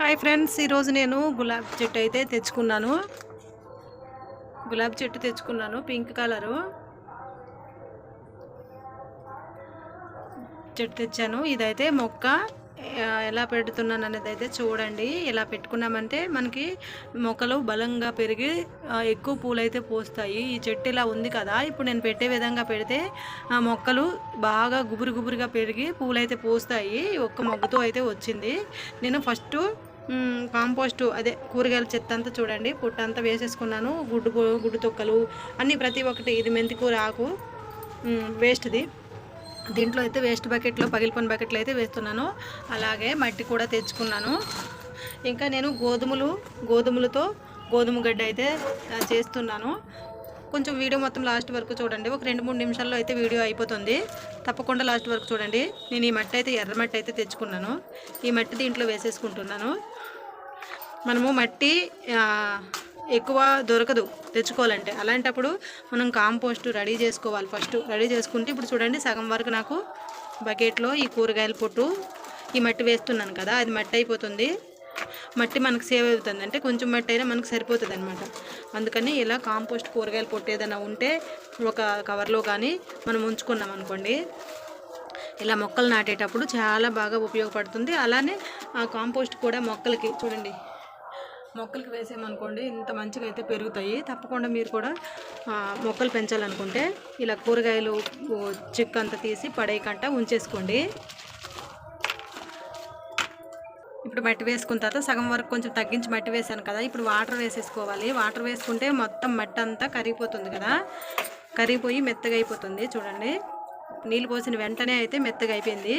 Hi friends ఈరోజు నేను గులాబీ చెట్టు అయితే తెచ్చుకున్నాను. గులాబీ చెట్టు తెచ్చుకున్నాను పింక్ కలరు. చెట్టు తెచ్చాను. ఇదైతే మొక్క ఎలా పెడుతున్నాను అనేది అయితే చూడండి. ఎలా పెట్టుకున్నామంటే మనకి మొక్కలు బలంగా పెరిగి ఎక్కువ పూలైతే పోస్తాయి. ఈ చెట్టు ఇలా ఉంది కదా ఇప్పుడు నేను పెట్టే విధంగా పెడితే ఆ మొక్కలు బాగా గుబురు గుబురుగా పెరిగి పూలైతే పోస్తాయి. ఒక్క మొగ్గుతో అయితే వచ్చింది. నేను ఫస్ట్ కాంపోస్టు అదే కూరగాయల చెత్త అంతా చూడండి. పుట్ట అంతా వేసేసుకున్నాను. గుడ్డు గుడ్డు తొక్కలు అన్నీ ప్రతి ఒక్కటి ఇది మెంతి కూర ఆకు వేస్ట్ది దీంట్లో అయితే వేస్ట్ బకెట్లో పగిలిపోయిన బకెట్లో అయితే వేస్తున్నాను. అలాగే మట్టి కూడా తెచ్చుకున్నాను. ఇంకా నేను గోధుమలు గోధుమలతో గోధుమ గడ్డ అయితే చేస్తున్నాను. కొంచెం వీడియో మొత్తం లాస్ట్ వరకు చూడండి. ఒక రెండు మూడు నిమిషాల్లో అయితే వీడియో అయిపోతుంది. తప్పకుండా లాస్ట్ వరకు చూడండి. నేను ఈ మట్టి అయితే ఎర్ర మట్టి అయితే తెచ్చుకున్నాను. ఈ మట్టి దీంట్లో వేసేసుకుంటున్నాను. మనము మట్టి ఎక్కువ దొరకదు తెచ్చుకోవాలంటే. అలాంటప్పుడు మనం కాంపోస్ట్ రెడీ చేసుకోవాలి ఫస్ట్. రెడీ చేసుకుంటే ఇప్పుడు చూడండి సగం వరకు నాకు బకెట్లో ఈ కూరగాయల పొట్టు ఈ మట్టి వేస్తున్నాను కదా అది మట్టి అయిపోతుంది. మట్టి మనకు సేవ్ అవుతుంది. అంటే కొంచెం మట్టి అయినా మనకు సరిపోతుంది అనమాట అందుకని ఇలా కాంపోస్ట్ కూరగాయల పొట్టు ఏదైనా ఉంటే ఒక కవర్లో కానీ మనం ఉంచుకున్నాం అనుకోండి ఇలా మొక్కలు నాటేటప్పుడు చాలా బాగా ఉపయోగపడుతుంది. అలానే ఆ కాంపోస్ట్ కూడా మొక్కలకి చూడండి మొక్కలకి వేసామనుకోండి ఇంత మంచిగా అయితే పెరుగుతాయి. తప్పకుండా మీరు కూడా మొక్కలు పెంచాలనుకుంటే ఇలా కూరగాయలు ఓ, చిక్కు అంతా తీసి పడేయకంట ఉంచేసుకోండి. ఇప్పుడు మట్టి వేసుకున్న తర్వాత సగం వరకు కొంచెం తగ్గించి మట్టి వేసాను కదా ఇప్పుడు వాటర్ వేసేసుకోవాలి. వాటర్ వేసుకుంటే మొత్తం మట్టి అంతా కరిగిపోతుంది కదా. కరిగిపోయి మెత్తగా అయిపోతుంది చూడండి నీళ్ళు పోసిన వెంటనే అయితే మెత్తగా అయిపోయింది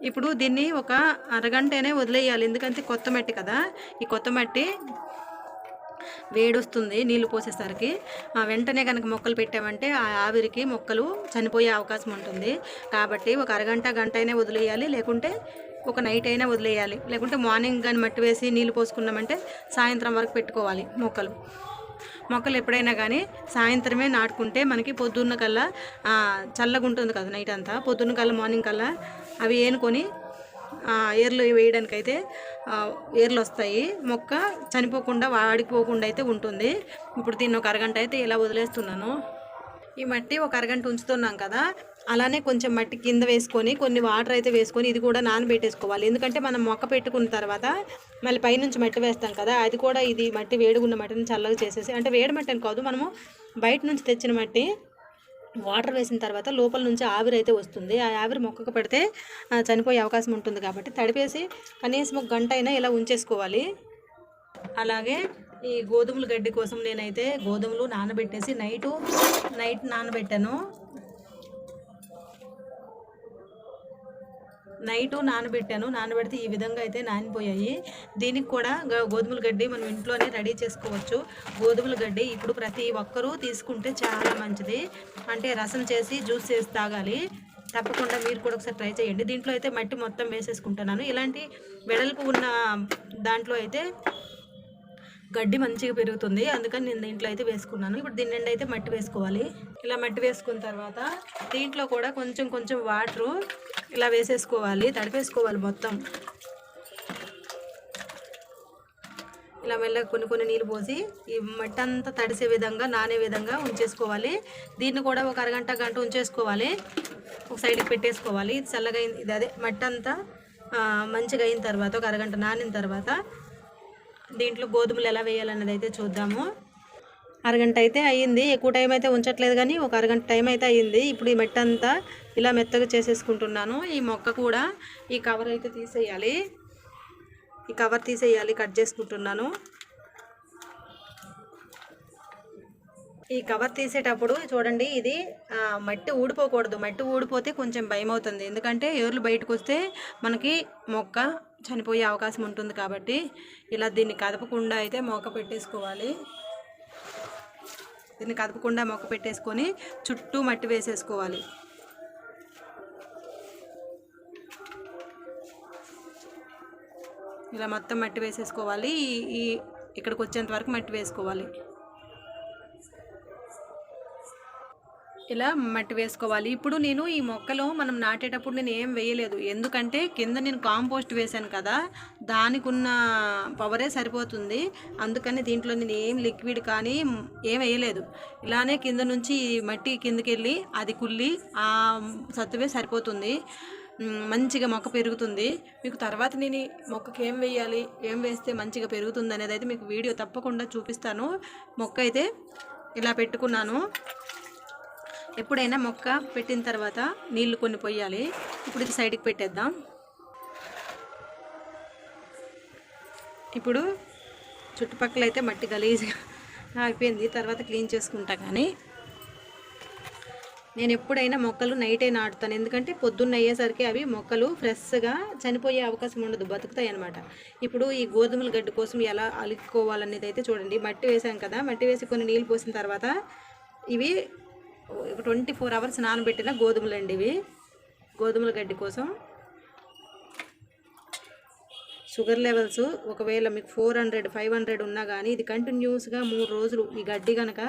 ఇప్పుడు దీన్ని ఒక అరగంటనే వదిలేయాలి. ఎందుకంటే కొత్త మట్టి కదా. ఈ కొత్త మట్టి వేడొస్తుంది నీళ్ళు పోసేసరికి. ఆ వెంటనే కనుక మొక్కలు పెట్టామంటే ఆ ఆవిరికి మొక్కలు చనిపోయే అవకాశం ఉంటుంది. కాబట్టి ఒక అరగంట గంట అయినా వదిలేయాలి. లేకుంటే ఒక నైట్ అయినా వదిలేయాలి. లేకుంటే మార్నింగ్ కానీ మట్టి వేసి నీళ్ళు పోసుకున్నామంటే సాయంత్రం వరకు పెట్టుకోవాలి మొక్కలు. మొక్కలు ఎప్పుడైనా కానీ సాయంత్రమే నాటుకుంటే మనకి పొద్దున్న కల్లా చల్లగా ఉంటుంది కదా నైట్ అంతా. పొద్దున్న కల్లా మార్నింగ్ కల్లా అవి ఏనుకొని ఏర్లు వేయడానికైతే ఏర్లు వస్తాయి మొక్క చనిపోకుండా వాడిపోకుండా అయితే ఉంటుంది. ఇప్పుడు దీన్ని ఒక అరగంట అయితే ఇలా వదిలేస్తున్నాను. ఈ మట్టి ఒక అరగంట ఉంచుతున్నాం కదా అలానే కొంచెం మట్టి కింద వేసుకొని కొన్ని వాటర్ అయితే వేసుకొని ఇది కూడా నానబెట్టేసుకోవాలి. ఎందుకంటే మనం మొక్క పెట్టుకున్న తర్వాత మళ్ళీ పైనుంచి మట్టి వేస్తాం కదా అది కూడా ఇది మట్టి వేడుగున్న మట్టిని చల్లగా చేసేసి అంటే వేడి మట్టి అని కాదు మనము బయట నుంచి తెచ్చిన మట్టి వాటర్ వేసిన తర్వాత లోపల నుంచి ఆవిరి అయితే వస్తుంది. ఆ ఆవిరి మొక్కకు పెడితే చనిపోయే అవకాశం ఉంటుంది కాబట్టి తడిపేసి కనీసం ఒక గంట అయినా ఇలా ఉంచేసుకోవాలి. అలాగే ఈ గోధుమల గడ్డి కోసం నేనైతే గోధుమలు నానబెట్టేసి నైటు నైట్ నానబెట్టాను. నైటు నానబెట్టాను. నానబెడితే ఈ విధంగా అయితే నానిపోయాయి. దీనికి కూడా గ- గోధుమల గడ్డి మనం ఇంట్లోనే రెడీ చేసుకోవచ్చు. గోధుమల గడ్డి ఇప్పుడు ప్రతి ఒక్కరూ తీసుకుంటే చాలా మంచిది. అంటే రసం చేసి జ్యూస్ చేసి తాగాలి. తప్పకుండా మీరు కూడా ఒకసారి ట్రై చేయండి. దీంట్లో అయితే మట్టి మొత్తం వేసేసుకుంటున్నాను. ఇలాంటి వెడల్పు ఉన్న దాంట్లో అయితే గడ్డి మంచిగా పెరుగుతుంది. అందుకని నేను దీంట్లో అయితే వేసుకున్నాను. ఇప్పుడు దీని నిండా అయితే మట్టి వేసుకోవాలి. ఇలా మట్టి వేసుకున్న తర్వాత దీంట్లో కూడా కొంచెం కొంచెం వాటరు ఇలా వేసేసుకోవాలి. తడిపేసుకోవాలి మొత్తం. ఇలా మెల్లగా కొన్ని కొన్ని నీళ్ళు పోసి ఈ మట్టి అంతా తడిసే విధంగా నానే విధంగా ఉంచేసుకోవాలి. దీన్ని కూడా ఒక అరగంట గంట ఉంచేసుకోవాలి. ఒక సైడ్కి పెట్టేసుకోవాలి. ఇది చల్లగా అయింది. ఇది అదే మట్టి అంతా మంచిగా అయిన తర్వాత ఒక అరగంట నానిన తర్వాత దీంట్లో గోధుమలు ఎలా వేయాలన్నది అయితే చూద్దాము. అరగంట అయితే అయ్యింది. ఎక్కువ టైం అయితే ఉంచట్లేదు కానీ ఒక అరగంట టైం అయితే అయ్యింది. ఇప్పుడు ఈ మెట్ట అంతా ఇలా మెత్తగా చేసేసుకుంటున్నాను. ఈ మొక్క కూడా ఈ కవర్ అయితే తీసేయాలి. ఈ కవర్ తీసేయాలి కట్ చేసుకుంటున్నాను. ఈ కవర్ తీసేటప్పుడు చూడండి ఇది మట్టి ఊడిపోకూడదు. మట్టి ఊడిపోతే కొంచెం భయం అవుతుంది ఎందుకంటే ఏర్లు బయటకు వస్తే మనకి మొక్క చనిపోయే అవకాశం ఉంటుంది కాబట్టి ఇలా దీన్ని కదపకుండా అయితే మొక్క పెట్టేసుకోవాలి. దీన్ని కదపకుండా మొక్క పెట్టేసుకొని చుట్టూ మట్టి వేసేసుకోవాలి. ఇలా మొత్తం మట్టి వేసేసుకోవాలి. ఈ- ఈ ఇక్కడికి వచ్చేంత వరకు మట్టి వేసుకోవాలి. ఇలా మట్టి వేసుకోవాలి? ఇప్పుడు నేను ఈ మొక్కలో మనం నాటేటప్పుడు నేను ఏం వేయలేదు. ఎందుకంటే కింద నేను కాంపోస్ట్ వేశాను కదా దానికి ఉన్న పవరే సరిపోతుంది. అందుకని దీంట్లో నేను ఏం లిక్విడ్ కానీ ఏం వేయలేదు. ఇలానే కింద నుంచి ఈ మట్టి కిందకి వెళ్ళి అది కుళ్ళి ఆ సత్తువే సరిపోతుంది. మంచిగా మొక్క పెరుగుతుంది. మీకు తర్వాత నేను మొక్కకి ఏం వేయాలి ఏం వేస్తే మంచిగా పెరుగుతుంది అనేది అయితే మీకు వీడియో తప్పకుండా చూపిస్తాను. మొక్క అయితే ఇలా పెట్టుకున్నాను. ఎప్పుడైనా మొక్క పెట్టిన తర్వాత నీళ్ళు కొన్ని పొయ్యాలి. ఇప్పుడు ఇది సైడ్కి పెట్టేద్దాం. ఇప్పుడు చుట్టుపక్కల అయితే మట్టి గలీజ్గా అయిపోయింది తర్వాత క్లీన్ చేసుకుంటా కానీ. నేను ఎప్పుడైనా మొక్కలు నైటే నాటుతాను. ఎందుకంటే పొద్దున్న అయ్యేసరికి అవి మొక్కలు ఫ్రెష్గా చనిపోయే అవకాశం ఉండదు. బతుకుతాయి అనమాట ఇప్పుడు ఈ గోధుమల గడ్డి కోసం ఎలా అలుక్కోవాలనేది అయితే చూడండి. మట్టి వేసాం కదా. మట్టి వేసి కొన్ని నీళ్ళు పోసిన తర్వాత ఇవి ట్వంటీ ఫోర్ అవర్స్ నానబెట్టిన గోధుమలు అండి ఇవి గోధుమల గడ్డి కోసం షుగర్ లెవెల్స్ ఒకవేళ మీకు ఫోర్ హండ్రెడ్ ఫైవ్ హండ్రెడ్ ఉన్నా కానీ ఇది కంటిన్యూస్గా మూడు రోజులు ఈ గడ్డి కనుక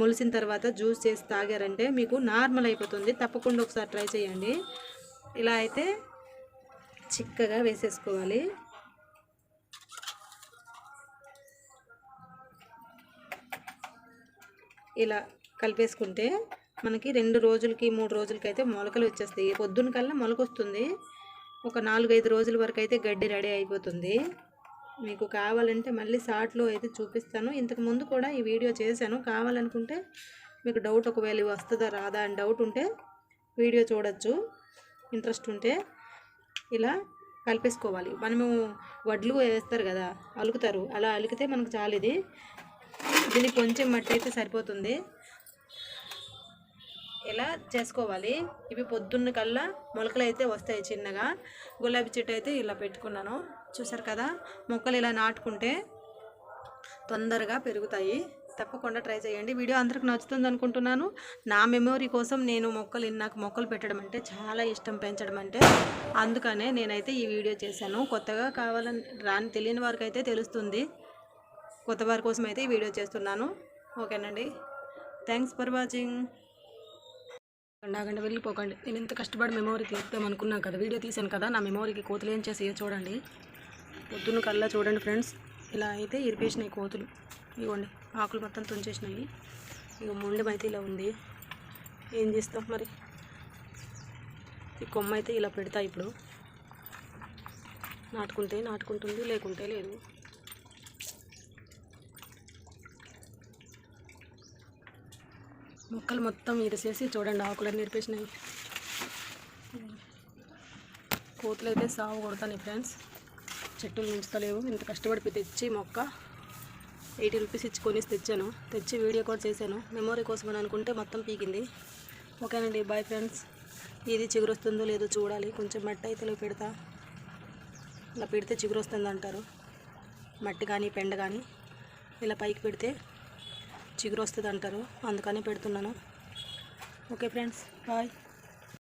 మొలిసిన తర్వాత జ్యూస్ చేసి తాగారంటే మీకు నార్మల్ అయిపోతుంది. తప్పకుండా ఒకసారి ట్రై చేయండి. ఇలా అయితే చిక్కగా వేసేసుకోవాలి. ఇలా కలిపేసుకుంటే మనకి రెండు రోజులకి మూడు రోజులకి అయితే మొలకలు వచ్చేస్తాయి. పొద్దున్న కల్లా మొలక వస్తుంది. ఒక నాలుగైదు రోజుల వరకు అయితే గడ్డి రెడీ అయిపోతుంది. మీకు కావాలంటే మళ్ళీ షార్ట్లో అయితే చూపిస్తాను. ఇంతకు ముందు కూడా ఈ వీడియో చేశాను. కావాలనుకుంటే మీకు డౌట్ ఒకవేళ వస్తుందా రాదా అని డౌట్ ఉంటే వీడియో చూడొచ్చు. ఇంట్రెస్ట్ ఉంటే ఇలా కలిపేసుకోవాలి. మనము వడ్లు వేస్తారు కదా అలుకుతారు. అలా అలికితే మనకు చాలు ఇది. దీనికి కొంచెం మట్టి అయితే సరిపోతుంది. ఇలా చేసుకోవాలి? ఇవి పొద్దున్న కల్లా మొలకలు అయితే వస్తాయి చిన్నగా. గులాబీ చెట్టు అయితే ఇలా పెట్టుకున్నాను. చూసారు కదా? మొక్కలు ఇలా నాటుకుంటే తొందరగా పెరుగుతాయి. తప్పకుండా ట్రై చేయండి. వీడియో అందరికి నచ్చుతుంది అనుకుంటున్నాను. నా మెమొరీ కోసం నేను మొక్కలు నాకు మొక్కలు పెట్టడం అంటే చాలా ఇష్టం పెంచడం అంటే అందుకనే నేనైతే ఈ వీడియో చేశాను. కొత్తగా కావాలని రాని తెలియని వారికి అయితే తెలుస్తుంది. కొత్త వారి కోసం అయితే ఈ వీడియో చేస్తున్నాను. ఓకేనండి. Thanks for watching. ఆగండి వెళ్ళిపోకండి. నేను ఇంత కష్టపడి మెమోరీ తీద్దాం అనుకున్నాను కదా వీడియో తీసాను కదా నా మెమోరీకి కోతులు ఏం చేసి చూడండి. పొద్దున్న కల్లా చూడండి ఫ్రెండ్స్ ఇలా అయితే ఇరిపేసినాయి కోతులు. ఇవ్వండి ఆకులు మొత్తం తుంచేసినాయి. ఇక మొండెం అయితే ఇలా ఉంది. ఏం చేస్తాం మరి? ఈ కొమ్మ అయితే ఇలా పెడతా ఇప్పుడు. నాటుకుంటే నాటుకుంటుంది లేకుంటే లేదు. మొక్కలు మొత్తం ఇరిసేసి చూడండి ఆకులన్నీ ఇరిపేసినాయి. కోతులు అయితే సాగు కొడతాను ఫ్రెండ్స్. చెట్టులు ఉంచుతలేవు ఇంత కష్టపడి తెచ్చి మొక్క ఎయిటీ రూపీస్ ఇచ్చి కొనేసి తెచ్చాను. తెచ్చి వీడియో కూడా చేశాను. మెమొరీ కోసం అని అనుకుంటే మొత్తం పీకింది. ఓకేనండి బాయ్ ఫ్రెండ్స్. ఇది చిగురొస్తుందో లేదో చూడాలి. కొంచెం మట్టి అయితే పెడతా. ఇలా పెడితే చిగురొస్తుంది అంటారు మట్టి కానీ పెండ కానీ ఇలా పైకి పెడితే చిగురు వస్తుంది అంటారు అందుకని పెడుతున్నాను. Okay friends bye.